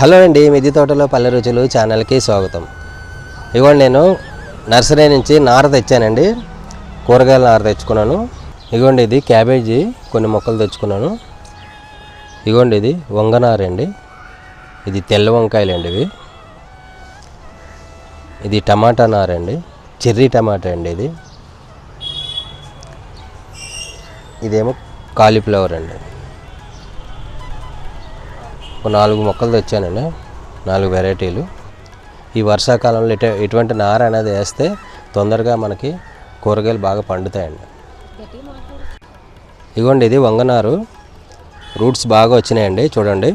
Hello అండి మిది తోటలో పల్లె రుచులు ఛానల్కి స్వాగతం. ఇదిగోండి నేను నర్సరీ నుంచి నార తెచ్చానండి. కూరగాయల నార తెచ్చుకున్నాను. ఇదిగోండి ఇది క్యాబేజీ కొన్ని మొక్కలు తెచ్చుకున్నాను. ఇదిగోండి ఇది వంగనార అండి ఇది తెల్ల వంకాయలు అండి ఇవి. ఇది టమాటా నార అండి చెర్రీ టమాటా అండి ఇది. ఇదేమో కాలీఫ్లవర్ అండి. ఒక నాలుగు మొక్కలు తెచ్చానండి. నాలుగు వెరైటీలు. ఈ వర్షాకాలంలో ఇటు ఇటువంటి నార అనేది వేస్తే తొందరగా మనకి కూరగాయలు బాగా పండుతాయండి. ఇదిగోండి ఇది వంగనారు రూట్స్ బాగా వచ్చినాయండి చూడండి.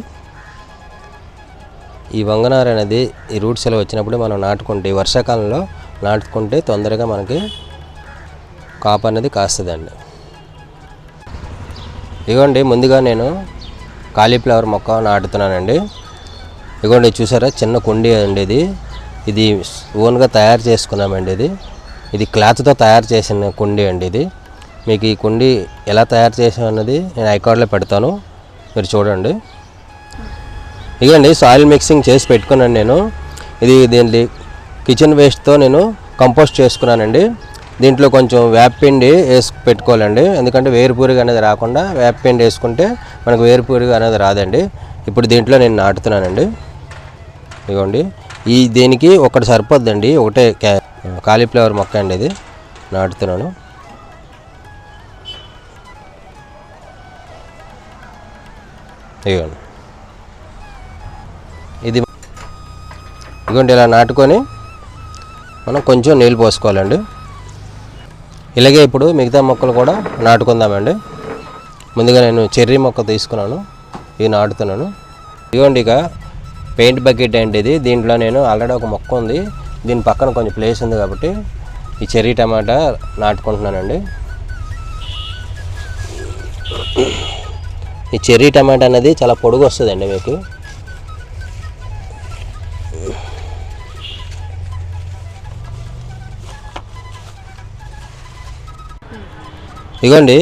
ఈ వంగనారు అనేది ఈ రూట్స్ ఇలా వచ్చినప్పుడు మనం నాటుకుంటే ఈ వర్షాకాలంలో నాటుకుంటే తొందరగా మనకి కాపు అనేది కాస్తుందండి. ఇదిగోండి ముందుగా నేను కాలీఫ్లవర్ మొక్క నాటుతున్నానండి ఇదిగోండి చూసారా చిన్న కుండీ అండి ఇది. ఇది ఓన్గా తయారు చేసుకున్నామండి ఇది. ఇది క్లాత్తో తయారు చేసిన కుండీ అండి ఇది. మీకు ఈ కుండీ ఎలా తయారు చేసాం అన్నది నేను ఐకార్డ్లో పెడతాను. మీరు చూడండి. ఇదిగోండి సాయిల్ మిక్సింగ్ చేసి పెట్టుకున్నాను నేను. ఇది దీని కిచెన్ వేస్ట్తో నేను కంపోస్ట్ చేసుకున్నానండి. దీంట్లో కొంచెం వేపపిండి వేసి పెట్టుకోవాలండి. ఎందుకంటే వేరుపూరిగా అనేది రాకుండా వేపపిండి వేసుకుంటే మనకు వేరుపూరిగా అనేది రాదండి. ఇప్పుడు దీంట్లో నేను నాటుతున్నానండి. ఇదిగోండి. ఈ దీనికి ఒకటి సరిపోద్దండి. ఒకటే క్యా కాలీఫ్లవర్ మొక్క అండి ఇది. నాటుతున్నాను. ఇదిగోండి. ఇది ఇదిగోండి ఇలా నాటుకొని మనం కొంచెం నీళ్ళు పోసుకోవాలండి. ఇలాగే ఇప్పుడు మిగతా మొక్కలు కూడా నాటుకుందామండి. ముందుగా నేను చెర్రీ మొక్క తీసుకున్నాను. ఇది నాటుతున్నాను. ఇదిగోండి ఇక పెయింట్ బకెట్ అండి ఇది. దీంట్లో నేను ఆల్రెడీ ఒక మొక్క ఉంది. దీని పక్కన కొంచెం ప్లేస్ ఉంది కాబట్టి ఈ చెర్రీ టమాటా నాటుకుంటున్నానండి. ఈ చెర్రీ టమాటా అనేది చాలా పొడుగు వస్తుందండి మీకు. ఇగోండి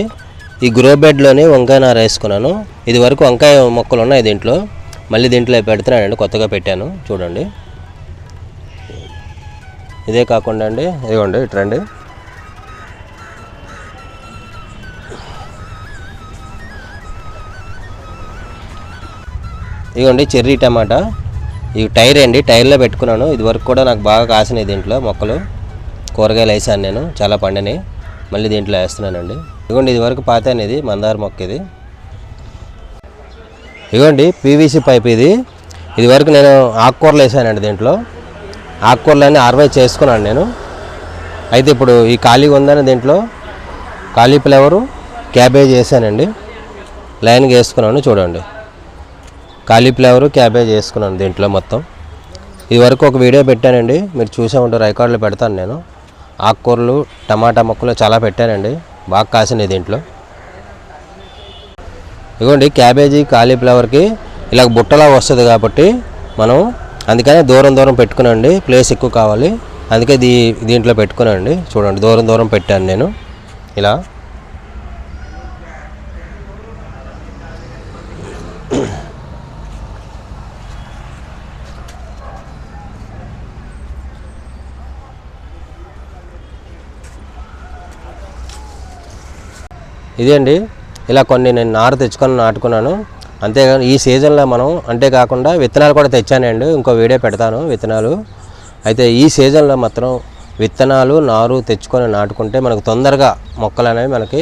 ఈ గ్రో బెడ్లోనే వంకాయ నార వేసుకున్నాను. ఇది వరకు వంకాయ మొక్కలు ఉన్నాయి దీంట్లో. మళ్ళీ దీంట్లో పెడుతున్నానండి కొత్తగా పెట్టాను. చూడండి. ఇదే కాకుండా అండి ఇదిగోండి ఇట్రండి ఇదిగోండి చెర్రీ టమాటా. ఇవి టైర్ అండి టైర్లో పెట్టుకున్నాను. ఇది వరకు కూడా నాకు బాగా కాసినాయి దీంట్లో మొక్కలు. కూరగాయలు వేసాను నేను చాలా పండినాయి మళ్ళీ దీంట్లో వేస్తున్నానండి. ఇదిగోండి ఇది వరకు పాత ఇది మందార మొక్క ఇది ఇదిగోండి పీవీసీ పైప్ ఇది. ఇది వరకు నేను ఆకుకూరలు వేసానండి దీంట్లో. ఆకుకూరలన్నీ అరవై చేసుకున్నాను నేను. అయితే ఇప్పుడు ఈ ఖాళీగా ఉందని దీంట్లో కాలీఫ్లవరు క్యాబేజ్ వేసానండి. లైన్గా వేసుకున్నాను చూడండి. కాలీఫ్లవరు క్యాబేజ్ వేసుకున్నాను దీంట్లో మొత్తం. ఇది వరకు ఒక వీడియో పెట్టానండి. మీరు చూసే ఉంటారు రికార్డులు పెడతాను నేను. ఆకుకూరలు టమాటా మొక్కలు చాలా పెట్టానండి బాగా కాసినాయి దీంట్లో. ఇదిగోండి క్యాబేజీ కాలీఫ్లవర్కి ఇలా బుట్టలా వస్తుంది కాబట్టి మనం అందుకనే దూరం దూరం పెట్టుకునండి. ప్లేస్ ఎక్కువ కావాలి. అందుకే దీ దీంట్లో పెట్టుకునండి. చూడండి దూరం దూరం పెట్టాను నేను. ఇలా. ఇదే అండి ఇలా కొన్ని నేను నారు తెచ్చుకొని నాటుకున్నాను. అంతేగాని ఈ సీజన్లో మనం అంతేకాకుండా విత్తనాలు కూడా తెచ్చానండి ఇంకో వీడియో పెడతాను విత్తనాలు. అయితే ఈ సీజన్లో మాత్రం విత్తనాలు నారు తెచ్చుకొని నాటుకుంటే మనకు తొందరగా మొక్కలు అనేవి మనకి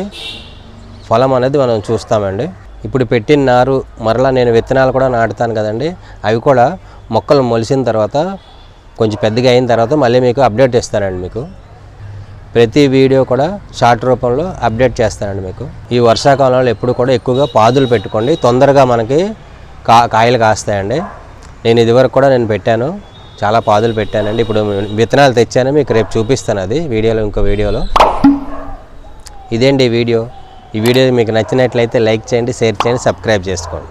ఫలం అనేది మనం చూస్తామండి. ఇప్పుడు పెట్టిన నారు మరలా నేను విత్తనాలు కూడా నాటుతాను కదండి. అవి కూడా మొక్కలు మొలిసిన తర్వాత కొంచెం పెద్దగా అయిన తర్వాత మళ్ళీ మీకు అప్డేట్ ఇస్తానండి మీకు. ప్రతి వీడియో కూడా షార్ట్ రూపంలో అప్డేట్ చేస్తానండి మీకు. ఈ వర్షాకాలంలో ఎప్పుడు కూడా ఎక్కువగా పాదులు పెట్టుకోండి. తొందరగా మనకి కా కాయలు కాస్తాయండి. నేను ఇదివరకు కూడా నేను పెట్టాను. చాలా పాదులు పెట్టానండి. ఇప్పుడు విత్తనాలు తెచ్చాను. మీకు రేపు చూపిస్తాను అది వీడియోలో ఇంకో వీడియోలో. ఇదేండి ఈ వీడియో. ఈ వీడియో మీకు నచ్చినట్లయితే లైక్ చేయండి షేర్ చేయండి సబ్స్క్రైబ్ చేసుకోండి.